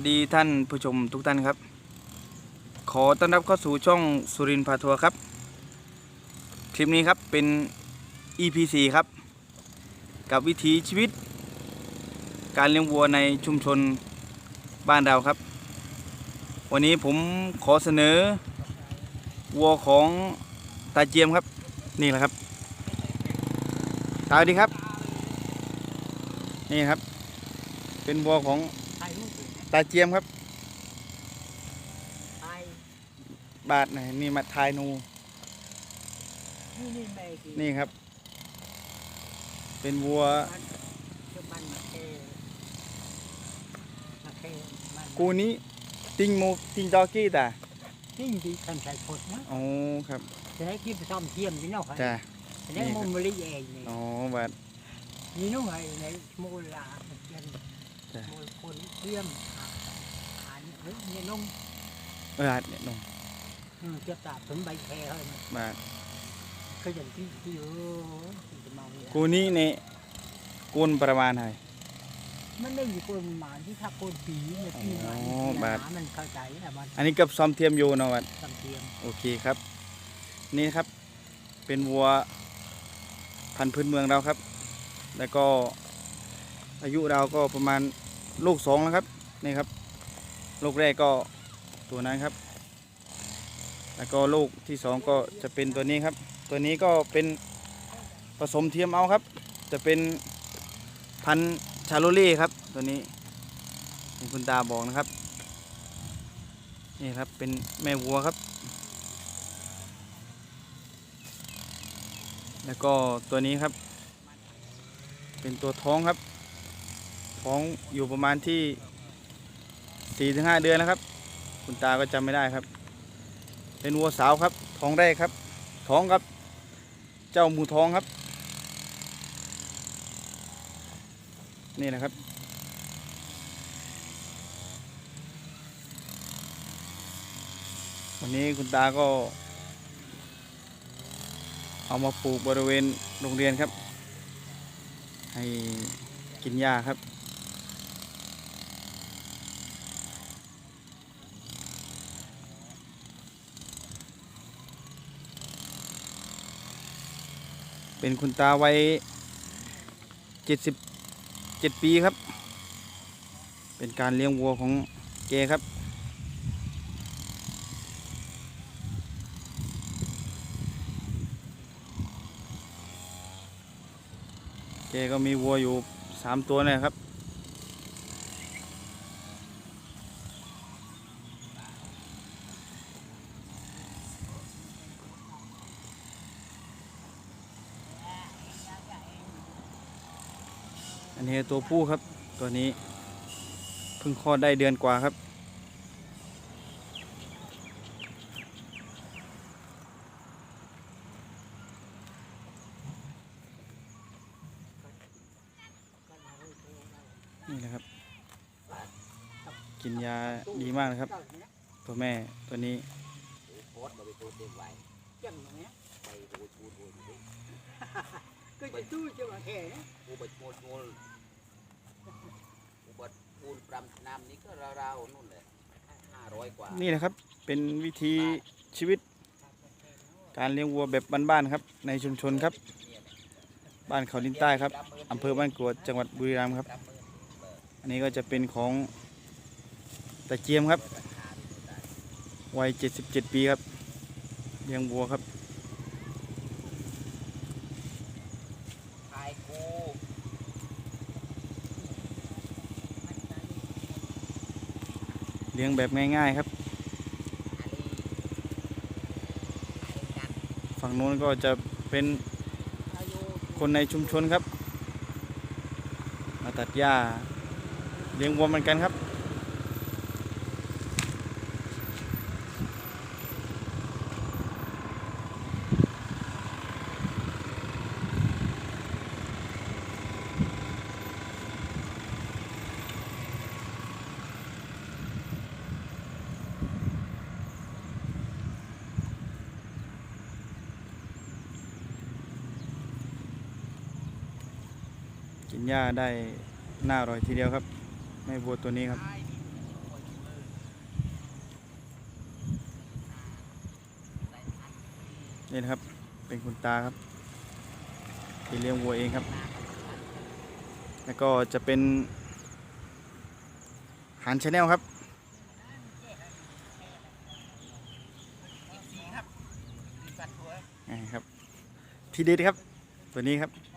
วัสดีท่านผู้ชมทุกท่านครับ ขอต้อนรับเข้าสู่ช่องสุรินทร์พาทัวร์ครับ คลิปนี้ครับเป็น EP 4ครับ กับวิถีชีวิต การเลี้ยงวัวในชุมชนบ้านเราครับ วันนี้ผมขอเสนอวัวของตาเจียมครับ นี่แหละครับตาสวัสดีครับ นี่ครับ เป็นวัวของ ตาเจียมครับถ่ายบาทไหนนี่มาทายนู นี่นี่แม่กี่นี่ครับ เป็นวัวมันจะมันมาเทมาเทมันกูนี้ติงโมติงจอกี้ตาจริงดีทันใส่ผดนะอ๋อครับจะให้กินไปซ่อมเทียมนี่เนาะครับจ้าจะได้มุมมะลิเองนี่อ๋อบาทนี่น้องไอ้ในโมลาเทียน โมคนเทียมอาหารเฮ้ยเนี่ยน้องบาทเนี่ยนงอืมจะตัดถึงใบแคร์ให้มันบาทก็อย่างที่ที่เออจะมาเนี่ยกูนี้เนี่ยกุนประมาณไหนมันไม่มีคนมาที่ถ้าคนปีเนี่ยที่มาอ๋อที่บาทหามันเข้าใจนะมันอันนี้กับซ้อมเทียมโยเนาะบาทจำเทียมโอเคครับ นี่ครับเป็นวัวพันธุ์พื้นเมืองเราครับ แล้วก็อายุเราก็ประมาณ ลูกสองแล้วครับนี่ครับ ลูกแรกก็ตัวนั้นครับ แล้วก็ลูกที่สองก็จะเป็นตัวนี้ครับ ตัวนี้ก็เป็นผสมเทียมเอาครับ จะเป็นพันชาโลเล่ครับ ตัวนี้ที่คุณตาบอกนะครับ นี่ครับเป็นแม่วัวครับ แล้วก็ตัวนี้ครับ เป็นตัวท้องครับ ท้องอยู่ประมาณที่สี่ถึงห้าเดือนแล้วครับ คุณตาก็จำไม่ได้ครับ เป็นวัวสาวครับ ท้องแรกครับ ท้องครับ เจ้าหมูท้องครับ นี่นะครับ วันนี้คุณตาก็ เอามาปลูกบริเวณโรงเรียนครับ ให้กินหญ้าครับ เป็นคุณตาวัยเจ็ดสิบเจ็ดปีครับ เป็นการเลี้ยงวัวของแกครับแกก็มีวัวอยู่สามตัวนะครับ อันนี้ตัวผู้ครับตัวนี้เพิ่งคลอดได้เดือนกว่าครับ นี่แหละครับ กินยาดีมากเลยครับ ตัวแม่ตัวนี้ ตู้จะมาแค่นะกูไปโพสต์โมลกูบัดพูนปรำน้ำนี้ก็ราวๆนู่นแหละห้าร้อยกว่านี่นะครับเป็นวิธีชีวิต การเลี้ยงวัวแบบบ้านๆครับ ในชุมชนครับ บ้านเขาดินใต้ครับอำเภอบ้านกรวดจังหวัดบุรีรัมย์ครับ อันนี้ก็จะเป็นของตาเจียมครับวัย 77 ปีครับเลี้ยงวัวครับ ทายกู เลี้ยงแบบง่ายๆครับ ฝั่งโน้นก็จะเป็นคนในชุมชนครับ มาตัดหญ้าเลี้ยงวัวเหมือนกันครับ กินหญ้าได้น่าอร่อยทีเดียวครับแม่บัวตัวนี้ครับนี่นะครับ เป็นคุณตาครับที่เลี้ยงวัวเองครับ แล้วก็จะเป็นหันชาแนลครับครับ ทีเด็ดครับ ตัวนี้ครับ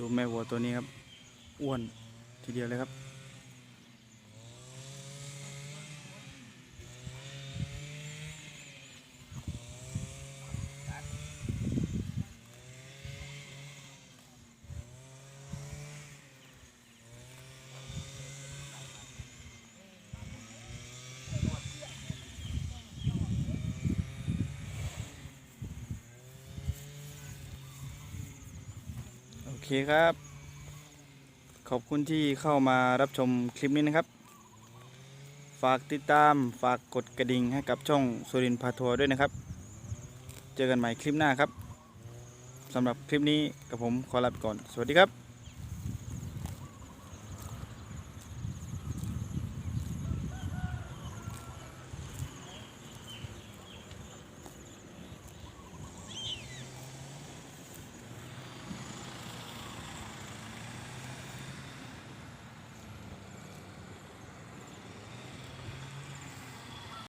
ดูแม่วัวตัวนี้ครับ อ้วนทีเดียวเลยครับ เคครับ ขอบคุณที่เข้ามารับชมคลิปนี้นะครับ ฝากติดตามฝากกดกระดิ่งให้กับช่องสุรินพาทัวร์ด้วยนะครับ เจอกันใหม่คลิปหน้าครับสำหรับคลิปนี้กับผมขอลาไปก่อน สวัสดีครับ